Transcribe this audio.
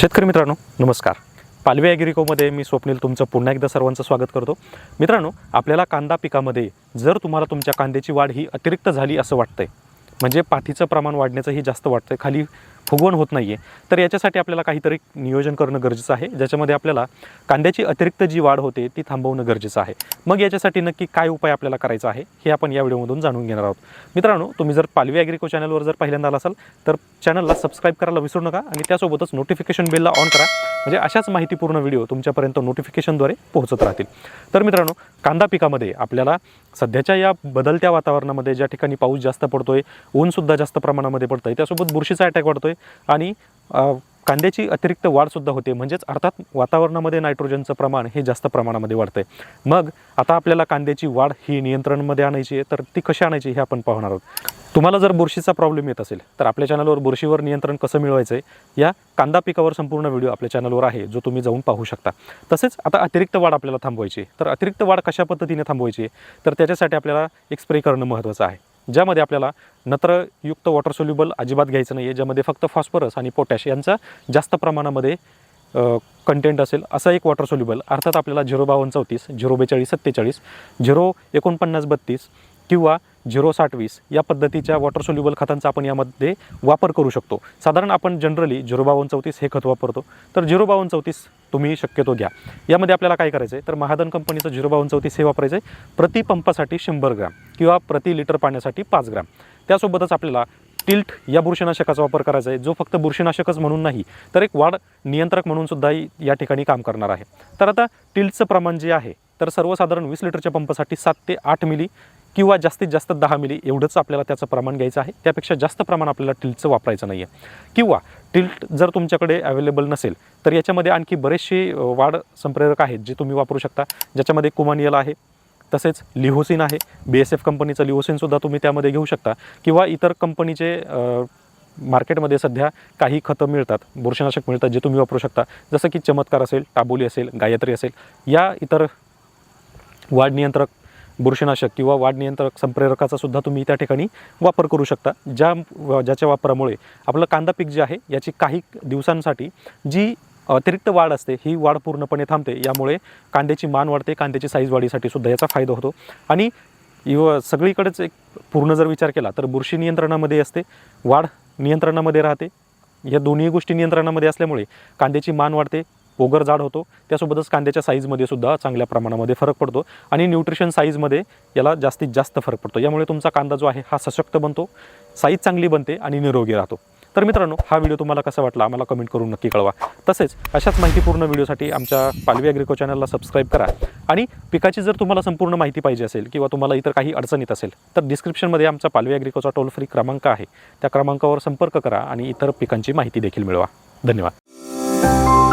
शेतकरी मित्रांनो नमस्कार. पालवे ॲग्रिकोमध्ये मी स्वप्नील तुमचं पुन्हा एकदा सर्वांचं स्वागत करतो. मित्रांनो आपल्याला कांदा पिकामध्ये जर तुम्हाला तुमच्या कांद्याची वाढ ही अतिरिक्त झाली असं वाटतंय म्हणजे पाठीचं प्रमाण वाढण्याचंही जास्त वाटतंय खाली फुगवण होत नाही आहे तर याच्यासाठी आपल्याला काहीतरी नियोजन करणं गरजेचं आहे. ज्याच्यामध्ये आपल्याला कांद्याची अतिरिक्त जी वाढ होते ती थांबवणं गरजेचं आहे. मग याच्यासाठी नक्की काय उपाय आपल्याला करायचा आहे हे आपण या व्हिडिओमधून जाणून घेणार आहोत. मित्रांनो तुम्ही जर पालवी ॲग्रिको चॅनलवर जर पहिल्यांदा आला असाल तर चॅनलला सबस्क्राईब करायला विसरू नका आणि त्यासोबतच नोटिफिकेशन बेलला ऑन करा. म्हणजे अशाच माहितीपूर्ण व्हिडिओ तुमच्यापर्यंत नोटिफिकेशनद्वारे पोहोचत राहतील. तर मित्रांनो कांदा पिकामध्ये आपल्याला सध्याच्या या बदलत्या वातावरणामध्ये ज्या ठिकाणी पाऊस जास्त पडतोय ऊनसुद्धा जास्त प्रमाणामध्ये पडतं आहे त्यासोबत बुरशीचा अटॅक वाढतोय आणि कांद्याची अतिरिक्त वाढसुद्धा होते. म्हणजेच अर्थात वातावरणामध्ये नायट्रोजनचं प्रमाण हे जास्त प्रमाणामध्ये वाढतंय. मग आता आपल्याला कांद्याची वाढ ही नियंत्रणमध्ये आणायची आहे तर ती कशी आणायची हे आपण पाहणार आहोत. तुम्हाला जर बुरशीचा प्रॉब्लेम येत असेल तर आपल्या चॅनलवर बुरशीवर नियंत्रण कसं मिळवायचं आहे या कांदा पिकावर संपूर्ण व्हिडिओ आपल्या चॅनलवर आहे जो तुम्ही जाऊन पाहू शकता. तसेच आता अतिरिक्त वाढ आपल्याला थांबवायची तर अतिरिक्त वाढ कशा पद्धतीने थांबवायची तर त्याच्यासाठी आपल्याला एक स्प्रे करणं महत्त्वाचं आहे. ज्यामध्ये आपल्याला नत्रयुक्त वॉटर सोल्युबल अजिबात घ्यायचं नाही आहे ज्यामध्ये फक्त फॉस्फरस आणि पोटॅश यांचा जास्त प्रमाणामध्ये कंटेंट असेल असा एक वॉटर सोल्युबल अर्थात आपल्याला झिरो बावन्न चौतीस झिरो बेचाळीस सत्तेचाळीस झिरो एकोणपन्नास बत्तीस किंवा झिरो साठ वीस या पद्धतीच्या वॉटर सोल्युबल खतांचा आपण यामध्ये वापर करू शकतो. साधारण आपण जनरली झिरो बावन्न चौतीस हे खत वापरतो. तर झिरो बावन्न चौतीस तुम्ही शक्यतो घ्या. यामध्ये आपल्याला काय करायचं आहे तर महादन कंपनीचं झिरो बावन्न चौतीस हे वापरायचं आहे प्रति पंपासाठी शंभर ग्रॅम किंवा प्रति लिटर पाण्यासाठी पाच ग्राम. त्यासोबतच आपल्याला टिल्ट या बुरशीनाशकाचा वापर करायचा आहे जो फक्त बुरशीनाशकच म्हणून नाही तर एक वाढ नियंत्रक म्हणून सुद्धा या ठिकाणी काम करणार आहे. तर आता टिल्टचं प्रमाण जे आहे तर सर्वसाधारण वीस लिटरच्या पंपासाठी सात ते आठ मिली किंवा जास्तीत जास्त दहा मिली एवढंच आपल्याला त्याचं प्रमाण घ्यायचं आहे. त्यापेक्षा जास्त प्रमाण आपल्याला टिल्टचं वापरायचं नाही आहे किंवा टिल्ट जर तुमच्याकडे अवेलेबल नसेल तर याच्यामध्ये आणखी बरेचसे वाढ संप्रेरक आहेत जे तुम्ही वापरू शकता. ज्याच्यामध्ये कुमानियल आहे तसेच लिहोसिन आहे. बी एस एफ कंपनीचं लिहोसिनसुद्धा तुम्ही त्यामध्ये घेऊ शकता. किंवा इतर कंपनीचे मार्केटमध्ये सध्या काही खतं मिळतात बुरशीनाशक मिळतात जे तुम्ही वापरू शकता. जसं की चमत्कार असेल टाबोली असेल गायत्री असेल या इतर वाढ नियंत्रक बुरशीनाशक किंवा वाढ नियंत्रक संप्रेरकाचा सुद्धा तुम्ही त्या ठिकाणी वापर करू शकता. ज्या ज्याच्या वापरामुळे आपलं कांदा पीक जे आहे याची काही दिवसांसाठी जी अतिरिक्त वाढ असते ही वाढ पूर्णपणे थांबते. यामुळे कांद्याची मान वाढते कांद्याची साईज वाढीसाठी सुद्धा याचा फायदा होतो. आणि इव सगळीकडेच एक पूर्ण जर विचार केला तर बुरशी नियंत्रणामध्ये असते वाढ नियंत्रणामध्ये राहते. या दोन्ही गोष्टी नियंत्रणामध्ये असल्यामुळे कांद्याची मान वाढते ओगर जाड होतो त्यासोबतच कांद्याच्या साईजमध्ये सुद्धा चांगल्या प्रमाणामध्ये फरक पडतो आणि न्यूट्रिशन साईजमध्ये याला जास्तीत जास्त फरक पडतो. यामुळे तुमचा कांदा जो आहे हा सशक्त बनतो साईज चांगली बनते आणि निरोगी राहतो. तर मित्रांनो हा व्हिडिओ तुम्हाला कसा वाटला आम्हाला कमेंट करून नक्की कळवा. तसेच अशाच माहितीपूर्ण व्हिडिओसाठी आमच्या पालवी अग्रिको चॅनलला सबस्क्राईब करा आणि पिकाची जर तुम्हाला संपूर्ण माहिती पाहिजे असेल किंवा तुम्हाला इतर काही अडचण येत असेल तर डिस्क्रिप्शनमध्ये आमचा पालवी अग्रिकोचा टोल फ्री क्रमांक आहे. त्या क्रमांकावर संपर्क करा आणि इतर पिकांची माहिती देखील मिळवा. धन्यवाद.